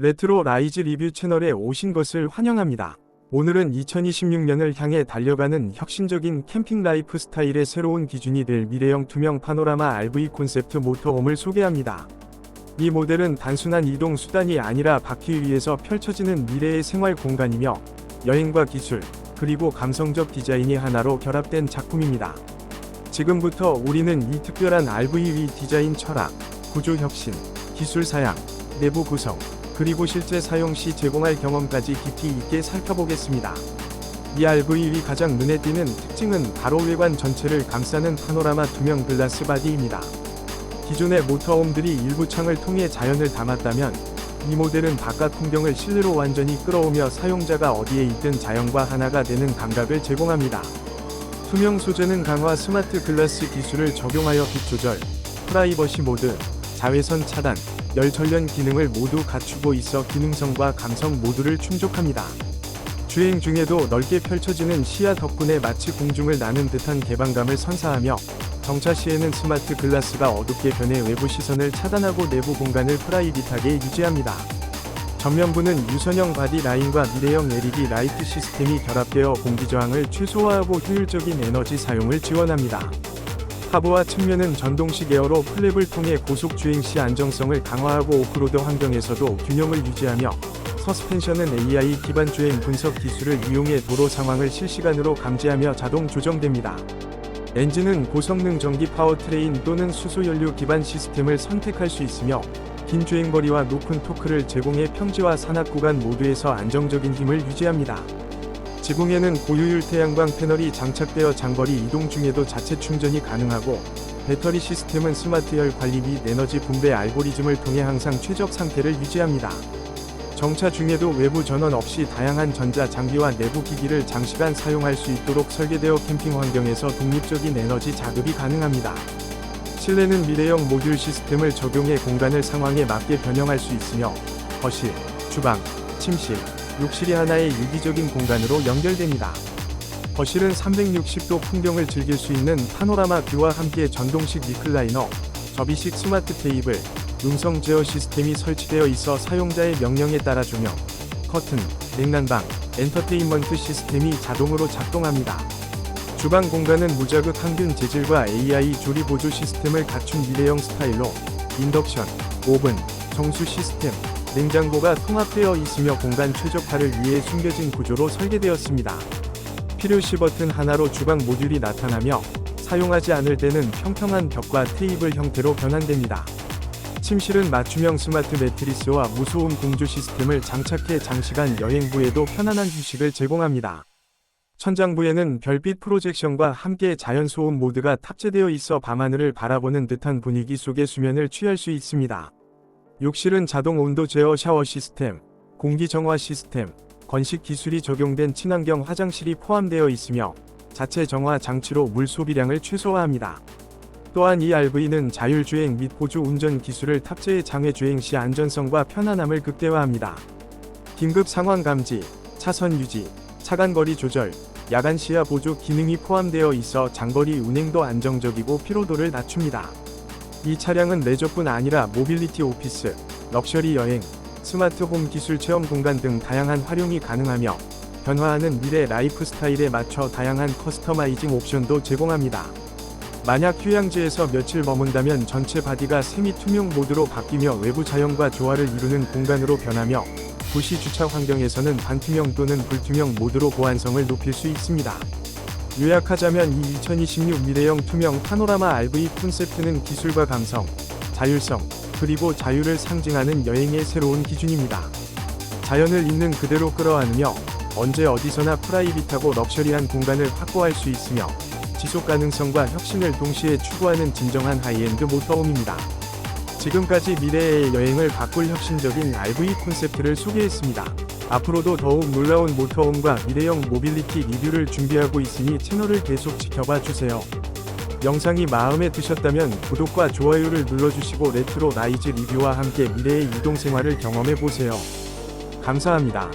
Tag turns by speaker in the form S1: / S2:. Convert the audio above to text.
S1: 레트로 라이즈 리뷰 채널에 오신 것을 환영합니다. 오늘은 2026년을 향해 달려가는 혁신적인 캠핑 라이프 스타일의 새로운 기준이 될 미래형 투명 파노라마 RV 콘셉트 모터홈을 소개합니다. 이 모델은 단순한 이동 수단이 아니라 바퀴 위에서 펼쳐지는 미래의 생활 공간이며 여행과 기술, 그리고 감성적 디자인이 하나로 결합된 작품입니다. 지금부터 우리는 이 특별한 RVV 디자인 철학, 구조 혁신, 기술 사양, 내부 구성, 그리고 실제 사용 시 제공할 경험까지 깊이 있게 살펴보겠습니다. 이 RVV 가장 눈에 띄는 특징은 바로 외관 전체를 감싸는 파노라마 투명 글라스 바디입니다. 기존의 모터홈들이 일부 창을 통해 자연을 담았다면 이 모델은 바깥 풍경을 실내로 완전히 끌어오며 사용자가 어디에 있든 자연과 하나가 되는 감각을 제공합니다. 투명 소재는 강화 스마트 글라스 기술을 적용하여 빛 조절, 프라이버시 모드, 자외선 차단, 열 전련 기능을 모두 갖추고 있어 기능성과 감성 모두를 충족합니다. 주행 중에도 넓게 펼쳐지는 시야 덕분에 마치 공중을 나는 듯한 개방감을 선사하며 정차 시에는 스마트 글라스가 어둡게 변해 외부 시선을 차단하고 내부 공간을 프라이빗하게 유지합니다. 전면부는 유선형 바디 라인과 미래형 LED 라이트 시스템이 결합되어 공기 저항을 최소화하고 효율적인 에너지 사용을 지원합니다. 하부와 측면은 전동식 에어로 플랩을 통해 고속 주행 시 안정성을 강화하고 오프로드 환경에서도 균형을 유지하며 서스펜션은 AI 기반 주행 분석 기술을 이용해 도로 상황을 실시간으로 감지하며 자동 조정됩니다. 엔진은 고성능 전기 파워트레인 또는 수소연료 기반 시스템을 선택할 수 있으며 긴 주행거리와 높은 토크를 제공해 평지와 산악 구간 모두에서 안정적인 힘을 유지합니다. 지붕에는 고효율 태양광 패널이 장착되어 장거리 이동 중에도 자체 충전이 가능하고 배터리 시스템은 스마트 열 관리 및 에너지 분배 알고리즘을 통해 항상 최적 상태를 유지합니다. 정차 중에도 외부 전원 없이 다양한 전자 장비와 내부 기기를 장시간 사용할 수 있도록 설계되어 캠핑 환경에서 독립적인 에너지 자급이 가능합니다. 실내는 미래형 모듈 시스템을 적용해 공간을 상황에 맞게 변형할 수 있으며 거실, 주방, 침실, 욕실이 하나의 유기적인 공간으로 연결됩니다. 거실은 360도 풍경을 즐길 수 있는 파노라마 뷰와 함께 전동식 리클라이너, 접이식 스마트 테이블, 음성 제어 시스템이 설치되어 있어 사용자의 명령에 따라 조명, 커튼, 냉난방, 엔터테인먼트 시스템이 자동으로 작동합니다. 주방 공간은 무자극 항균 재질과 AI 조리 보조 시스템을 갖춘 미래형 스타일로 인덕션, 오븐, 정수 시스템, 냉장고가 통합되어 있으며 공간 최적화를 위해 숨겨진 구조로 설계되었습니다. 필요시 버튼 하나로 주방 모듈이 나타나며 사용하지 않을 때는 평평한 벽과 테이블 형태로 변환됩니다. 침실은 맞춤형 스마트 매트리스와 무소음 공조 시스템을 장착해 장시간 여행 후에도 편안한 휴식을 제공합니다. 천장부에는 별빛 프로젝션과 함께 자연 소음 모드가 탑재되어 있어 밤하늘을 바라보는 듯한 분위기 속의 수면을 취할 수 있습니다. 욕실은 자동 온도 제어 샤워 시스템, 공기 정화 시스템, 건식 기술이 적용된 친환경 화장실이 포함되어 있으며 자체 정화 장치로 물 소비량을 최소화합니다. 또한 이 RV는 자율주행 및 보조 운전 기술을 탑재해 장애 주행 시 안전성과 편안함을 극대화합니다. 긴급 상황 감지, 차선 유지, 차간거리 조절, 야간 시야 보조 기능이 포함되어 있어 장거리 운행도 안정적이고 피로도를 낮춥니다. 이 차량은 레저뿐 아니라 모빌리티 오피스, 럭셔리 여행, 스마트 홈 기술 체험 공간 등 다양한 활용이 가능하며 변화하는 미래 라이프 스타일에 맞춰 다양한 커스터마이징 옵션도 제공합니다. 만약 휴양지에서 며칠 머문다면 전체 바디가 세미 투명 모드로 바뀌며 외부 자연과 조화를 이루는 공간으로 변하며 도시 주차 환경에서는 반투명 또는 불투명 모드로 보안성을 높일 수 있습니다. 요약하자면 이 2026 미래형 투명 파노라마 RV 콘셉트는 기술과 감성, 자율성, 그리고 자유를 상징하는 여행의 새로운 기준입니다. 자연을 있는 그대로 끌어안으며 언제 어디서나 프라이빗하고 럭셔리한 공간을 확보할 수 있으며 지속 가능성과 혁신을 동시에 추구하는 진정한 하이엔드 모터홈입니다. 지금까지 미래의 여행을 바꿀 혁신적인 RV 콘셉트를 소개했습니다. 앞으로도 더욱 놀라운 모터홈과 미래형 모빌리티 리뷰를 준비하고 있으니 채널을 계속 지켜봐 주세요. 영상이 마음에 드셨다면 구독과 좋아요를 눌러주시고 레트로 라이즈 리뷰와 함께 미래의 이동 생활을 경험해 보세요. 감사합니다.